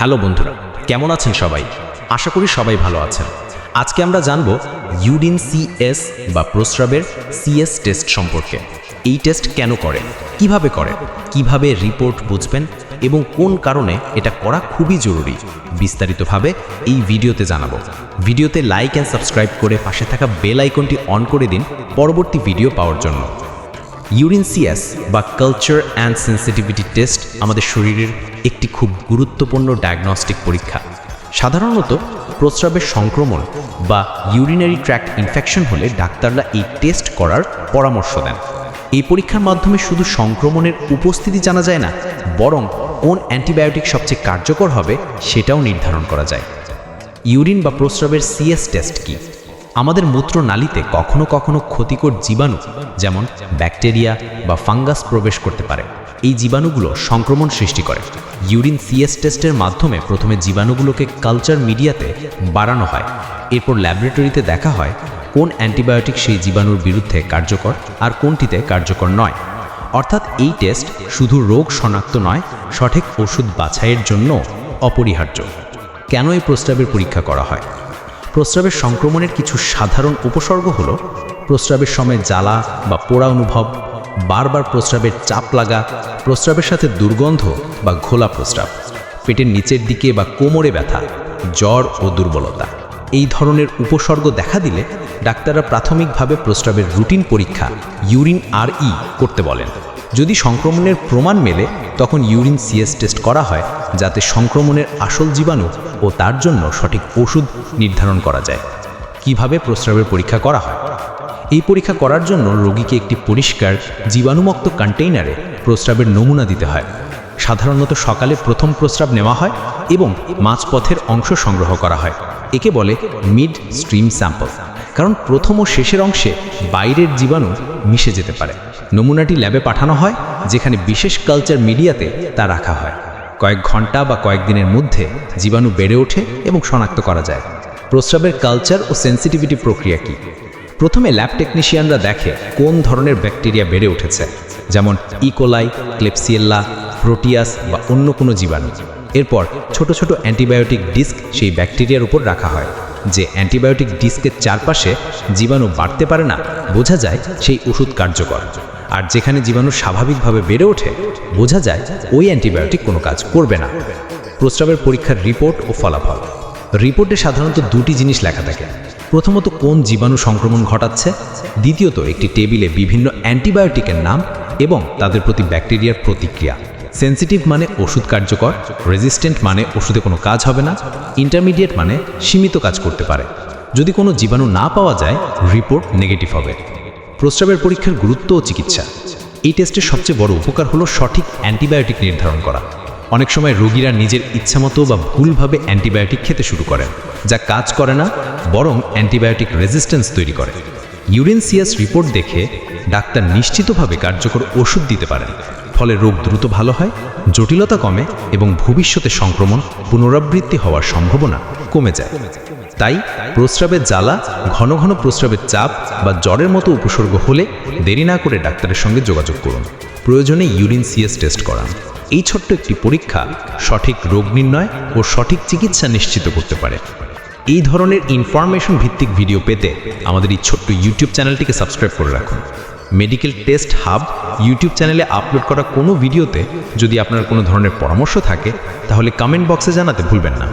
Hello বন্ধুরা, কেমন আছেন সবাই? আশা করি সবাই ভালো আছেন। আজকে আমরা জানব ইউডিন সিএস বা প্রস্রাবের সিএস টেস্ট সম্পর্কে। এই টেস্ট কেন করে? কীভাবে করে? কীভাবে রিপোর্ট বুঝবেন? এবং কোন কারণে এটা করা খুবই জরুরি? বিস্তারিতভাবে এই ভিডিওতে জানাব। ভিডিওতে লাইক অ্যান্ড সাবস্ক্রাইব করে পাশে থাকা বেল আইকনটি অন করে দিন পরবর্তী ভিডিও পাওয়ার জন্য। ইউরিন সিএস বা কালচার অ্যান্ড সেন্সিটিভিটি টেস্ট আমাদের শরীরের একটি খুব গুরুত্বপূর্ণ ডায়াগনস্টিক পরীক্ষা। সাধারণত প্রস্রাবের সংক্রমণ বা ইউরিনারি ট্র্যাক্ট ইনফেকশন হলে ডাক্তাররা এই টেস্ট করার পরামর্শ দেন। এই পরীক্ষার মাধ্যমে শুধু সংক্রমণের উপস্থিতি জানা যায় না, বরং কোন অ্যান্টিবায়োটিক সবচেয়ে কার্যকর হবে সেটাও নির্ধারণ করা যায়। ইউরিন বা প্রস্রাবের সিএস টেস্ট কি? আমাদের মূত্রনালীতে কখনো কখনো ক্ষতিকর জীবাণু, যেমন ব্যাকটেরিয়া বা ফাঙ্গাস প্রবেশ করতে পারে। এই জীবাণুগুলো সংক্রমণ সৃষ্টি করে। ইউরিন সিএস টেস্টের মাধ্যমে প্রথমে জীবাণুগুলোকে কালচার মিডিয়াতে বাড়ানো হয়। এরপর ল্যাবরেটরিতে দেখা হয় কোন অ্যান্টিবায়োটিক সেই জীবাণুর বিরুদ্ধে কার্যকর আর কোনটিতে কার্যকর নয়। অর্থাৎ এই টেস্ট শুধু রোগ শনাক্ত নয়, সঠিক ওষুধ বাছাইয়ের জন্য অপরিহার্য। কেন এই প্রস্তাবের পরীক্ষা করা হয়? প্রস্রাবের সংক্রমণের কিছু সাধারণ উপসর্গ হলো প্রস্রাবের সময় জ্বালা বা পোড়া অনুভব, বারবার প্রস্রাবের চাপ লাগা, প্রস্রাবের সাথে দুর্গন্ধ বা ঘোলা প্রস্রাব, পেটের নিচের দিকে বা কোমরে ব্যথা, জ্বর ও দুর্বলতা। এই ধরনের উপসর্গ দেখা দিলে ডাক্তাররা প্রাথমিকভাবে প্রস্রাবের রুটিন পরীক্ষা ইউরিন আর ই করতে বলেন। যদি সংক্রমণের প্রমাণ মেলে, তখন ইউরিন সিএস টেস্ট করা হয়, যাতে সংক্রমণের আসল জীবাণু ও তার জন্য সঠিক ওষুধ নির্ধারণ করা যায়। কীভাবে প্রস্রাবের পরীক্ষা করা হয়? এই পরীক্ষা করার জন্য রোগীকে একটি পরিষ্কার, জীবাণুমুক্ত কন্টেইনারে প্রস্রাবের নমুনা দিতে হয়। সাধারণত সকালে প্রথম প্রস্রাব নেওয়া হয় এবং মাঝপথের অংশ সংগ্রহ করা হয়। একে বলে মিড স্ট্রিম স্যাম্পল। কারণ প্রথম ও শেষের অংশে বাইরের জীবাণু মিশে যেতে পারে। নমুনাটি ল্যাবে পাঠানো হয়, যেখানে বিশেষ কালচার মিডিয়াতে তা রাখা হয়। কয়েক ঘণ্টা বা কয়েকদিনের মধ্যে জীবাণু বেড়ে ওঠে এবং শনাক্ত করা যায়। প্রস্রাবের কালচার ও সেন্সিটিভিটি প্রক্রিয়া কী? প্রথমে ল্যাব টেকনিশিয়ানরা দেখে কোন ধরনের ব্যাকটেরিয়া বেড়ে উঠেছে, যেমন ইকোলাই ক্লেপসিয়েল্লা প্রোটিয়াস বা অন্য কোনো জীবাণু। এরপর ছোট ছোট অ্যান্টিবায়োটিক ডিস্ক সেই ব্যাকটেরিয়ার উপর রাখা হয়, যে অ্যান্টিবায়োটিক ডিস্কের চারপাশে জীবাণু বাড়তে পারে না, বোঝা যায় সেই ওষুধ কার্যকর। আর যেখানে জীবাণু স্বাভাবিকভাবে বেড়ে ওঠে, বোঝা যায় ওই অ্যান্টিবায়োটিক কোনো কাজ করবে না। প্রস্রাবের পরীক্ষার রিপোর্ট ও ফলাফল। রিপোর্টে সাধারণত দুটি জিনিস লেখা থাকে। প্রথমত, কোন জীবাণু সংক্রমণ ঘটাচ্ছে। দ্বিতীয়ত, একটি টেবিলে বিভিন্ন অ্যান্টিবায়োটিকের নাম এবং তাদের প্রতি ব্যাকটেরিয়ার প্রতিক্রিয়া। সেন্সিটিভ মানে ওষুধ কার্যকর, রেজিস্ট্যান্ট মানে ওষুধে কোনো কাজ হবে না, ইন্টারমিডিয়েট মানে সীমিত কাজ করতে পারে। যদি কোনো জীবাণু না পাওয়া যায়, রিপোর্ট নেগেটিভ হবে। প্রস্রাবের পরীক্ষার গুরুত্ব ও চিকিৎসা। এই টেস্টের সবচেয়ে বড় উপকার হলো সঠিক অ্যান্টিবায়োটিক নির্ধারণ করা। অনেক সময় রোগীরা নিজের ইচ্ছামতো বা ভুলভাবে অ্যান্টিবায়োটিক খেতে শুরু করেন, যা কাজ করে না, বরং অ্যান্টিবায়োটিক রেজিস্ট্যান্স তৈরি করে। ইউরিন সিএস রিপোর্ট দেখে ডাক্তার নিশ্চিতভাবে কার্যকর ওষুধ দিতে পারেন। ফলে রোগ দ্রুত ভালো হয়, জটিলতা কমে এবং ভবিষ্যতে সংক্রমণ পুনরাবৃত্তি হওয়ার সম্ভাবনা কমে যায়। তাই প্রস্রাবের জ্বালা, ঘন ঘন প্রস্রাবের চাপ বা জ্বরের মতো উপসর্গ হলে দেরি না করে ডাক্তারের সঙ্গে যোগাযোগ করুন। প্রয়োজনে ইউরিন সিএস টেস্ট করান। এই ছোট্ট একটি পরীক্ষা সঠিক রোগ নির্ণয় ও সঠিক চিকিৎসা নিশ্চিত করতে পারে। এই ধরনের ইনফরমেশন ভিত্তিক ভিডিও পেতে আমাদের এই ছোট্ট ইউটিউব চ্যানেলটিকে সাবস্ক্রাইব করে রাখুন। মেডিকেল টেস্ট হাব ইউটিউব চ্যানেলে আপলোড করা কোনো ভিডিওতে যদি আপনার কোনো ধরনের পরামর্শ থাকে, তাহলে কমেন্ট বক্সে জানাতে ভুলবেন না।